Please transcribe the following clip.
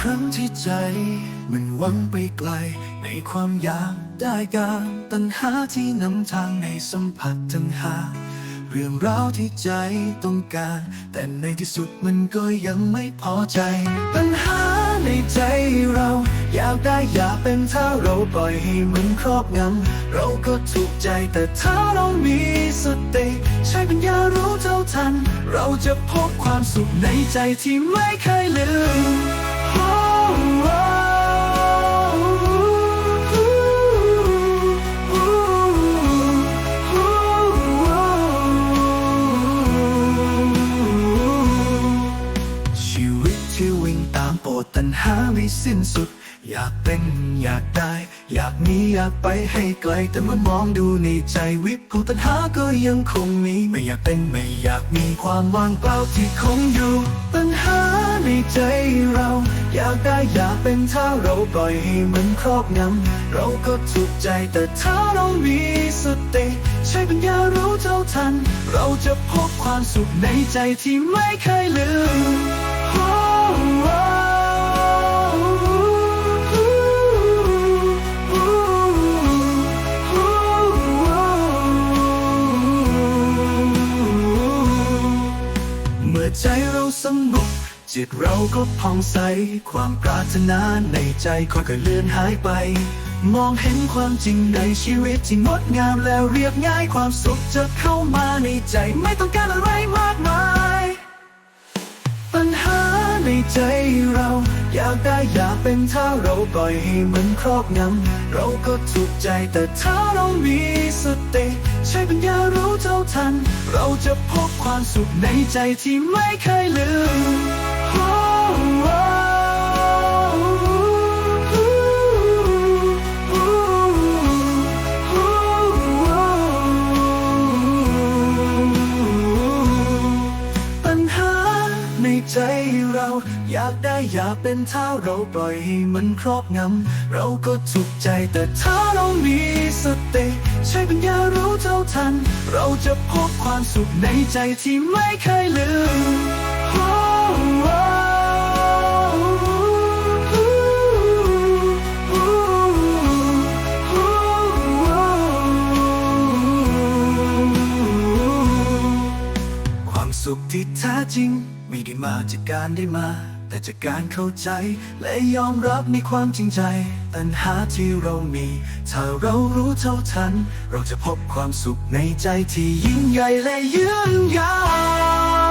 ครั้งที่ใจ มันหวังไปไกล ในความอยากได้การตัณหาที่นำทางให้สัมผัสตัณหา เรื่องราวที่ใจต้องการ แต่ในที่สุดมันก็ยังไม่พอใจปัญหาในใจเรา อยากได้อยากเป็นถ้าเราปล่อยให้มันครอบงำเราก็ถูกใจแต่ถ้าเรามีสติใช้ปัญญารู้เท่าทัน เราจะพบความสุขในใจที่ไม่เคยลืม ที่วิ่งตามโปรดตันหาไม่สิ้นสุด อยากเป็นอยากได้ อยากมีอยากไปให้ไกล แต่เมื่อมองดูในใจวิปของตัณหาก็ยังคงมี ไม่อยากเป็นไม่อยากมีความว่างเปล่าที่คงอยู่ปัญหาในใจเรา อยากได้อยากเป็นถ้าเราปล่อยให้มันครอบงำเราก็ถูกใจแต่ถ้าเรามีสติใช้ปัญญารู้เท่าทัน เราจะพบความสุขในใจที่ไม่เคยลืม งบจิตเราก็ผ่องใส ความปรารถนาในใจค่อยๆเลือนหายไป มองเห็นความจริงในชีวิตที่งดงามแล้วเรียบง่ายความสุขจะเข้ามาในใจไม่ต้องการอะไรมากมาย ปัญหาในใจเรา อยากได้อยากเป็นถ้าเราปล่อยให้มันครอบงำเราก็ถูกใจแต่ถ้าเรามีสติใช้ปัญญารู้เท่าทัน เราจะพบความสุขในใจที่ไม่เคยลืม oh, oh. เป็นถ้าเราปล่อยให้มันครอบงำ เราก็ถูกใจแต่ถ้าเรามีสติใช้ปัญญารู้เท่าทัน เราจะพบความสุขในใจที่ไม่เคยลืมความสุขที่แท้จริง ไม่ได้มาจากการได้มา แต่จากการเข้าใจและยอมรับในความจริงใจ ตัณหาที่เรามี ถ้าเรารู้เท่าทัน เราจะพบความสุขในใจที่ยิ่งใหญ่และยืนยาว